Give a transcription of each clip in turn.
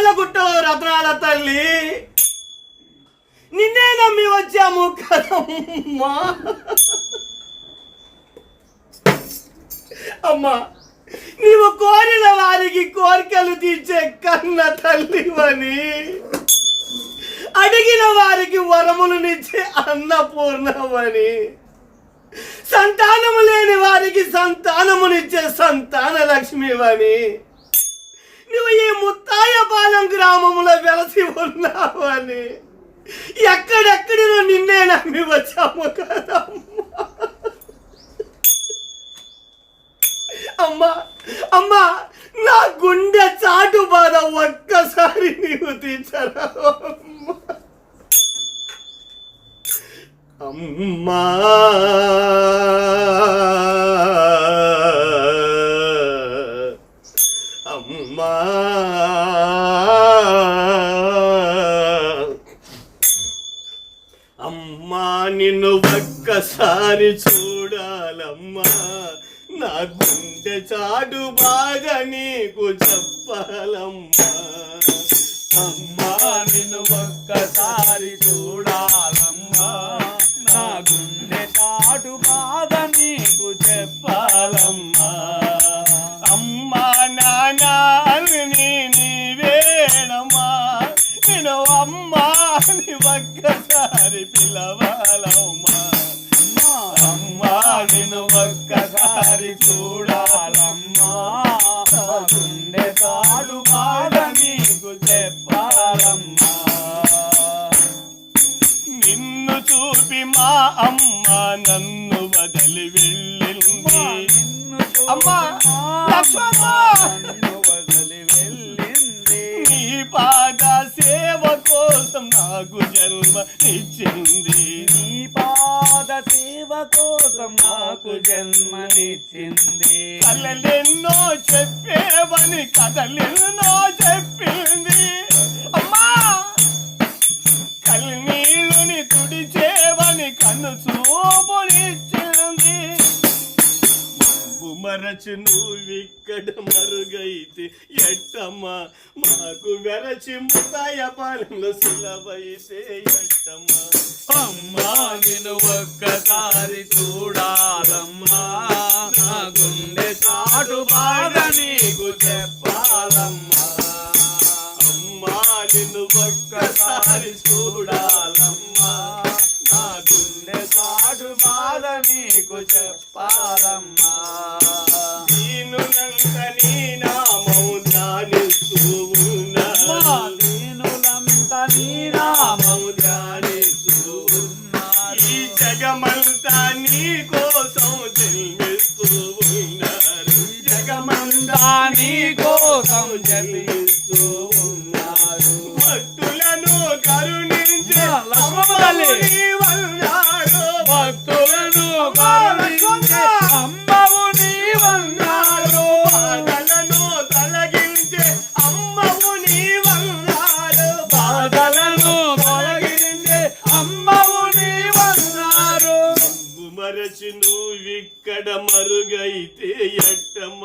కళ్ళ గుట్టలో రత్నాల తల్లి. నిన్నే నమ్మి వచ్చాము కదమ్మా. అమ్మా నీవు కోరిన వారికి కోరికలు తీర్చే కన్న తల్లివని. అడిగిన వారికి వరములనిచ్చే అన్నపూర్ణమని సంతానము లేని వారికి సంతానమునిచ్చే సంతాన లక్ష్మివని. నువ్వు ఈ ముత్తాయపాలెం గ్రామంలో వెలసి ఉన్నావు అని. ఎక్కడెక్కడినో నిన్నే నమ్మి వచ్చాము కదమ్మా. అమ్మా అమ్మా నా గుండె చాటు బాధ ఒక్కసారి నీవు తీర్చరా అమ్మా. నిన్ను ఒక్కసారి చూడాలమ్మా. నా గుండె చాటు బాగా నీకు చెప్పాలమ్మా. అమ్మా నిన్ను ఒక్కసారి చూడాలమ్మా. నా గుండె చాటు బాధ నీకు చెప్పాలమ్మా. అమ్మా నాని నీవేనమ్మా నేను అమ్మా ని ఒక్కసారి పిలవా. నిన్ను ఒక్కసారి చూడాలమ్మా. గుండె చాటు బాధ నీకు చెప్పాలమ్మా. నిన్ను చూపి మా అమ్మ నన్ను వదిలి వెళ్ళింది. అమ్మా, లక్ష్మమ్మ! వదిలి వెళ్ళింది. నీ పాద కోసం నాకు జన్మ ఇచ్చింది నీ పాద సేవ కోసం నాకు జన్మనిచ్చింది కలలెన్నో చెప్పేవని కథలెన్నో చెప్పింది మరచి నువ్విక్కడ మరుగైతే ఎట్టమ్మా? మాకు వెరచి ముసాయ పాలెంలో సులభైతే ఎట్టమ్మా? అమ్మా నేను ఒక్కసారి చూడాలమ్మా. నా గుండె చాటు బాధ నీకు చెప్పాలమ్మా. అమ్మా నేను ఒక్కసారి చూడాలమ్మా. నా గుండె బాధ నీకు చెప్పాలమ్మా. దీనులంత నీ నామం ధ్యానిస్తూ అమ్మా, ఉన్నాను దీనులంతా నీ నామం ధ్యానిస్తూ ఉన్నారు. ఈ జగమంతా నీ కోసం జన్మిస్తూ ఉన్నారు. జగమంతా నీ కోసం జపిస్తూ నీవన్నారు మరచి నువ్విక్కడ మరుగైతే ఎట్టమ్మ?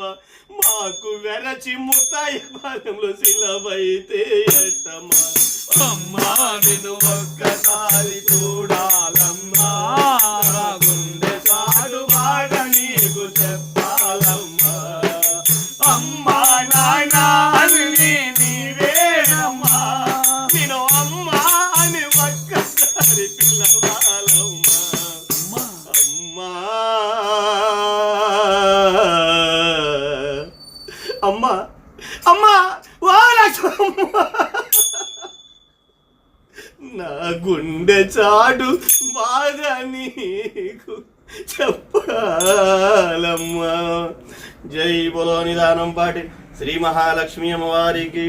మాకు వెరచి ముతాయి పాదంలో సిలవైతే ఎట్టమ్మ? అమ్మా నేను ఒక్కసారి చూడాలమ్మా. గుండె చాలు బాధ నీకు చెప్పాలమ్మా. అమ్మా నాయన అని నీవేనమ్మా. నేను అమ్మా అని ఒక్కసారి అమ్మా. అమ్మా ఓ లక్ష్మమ్మ నా గుండె చాటు బాగా నీకు చెప్పాలమ్మా. జై బోలో నిదానం పాటి శ్రీ మహాలక్ష్మి అమ్మవారికి.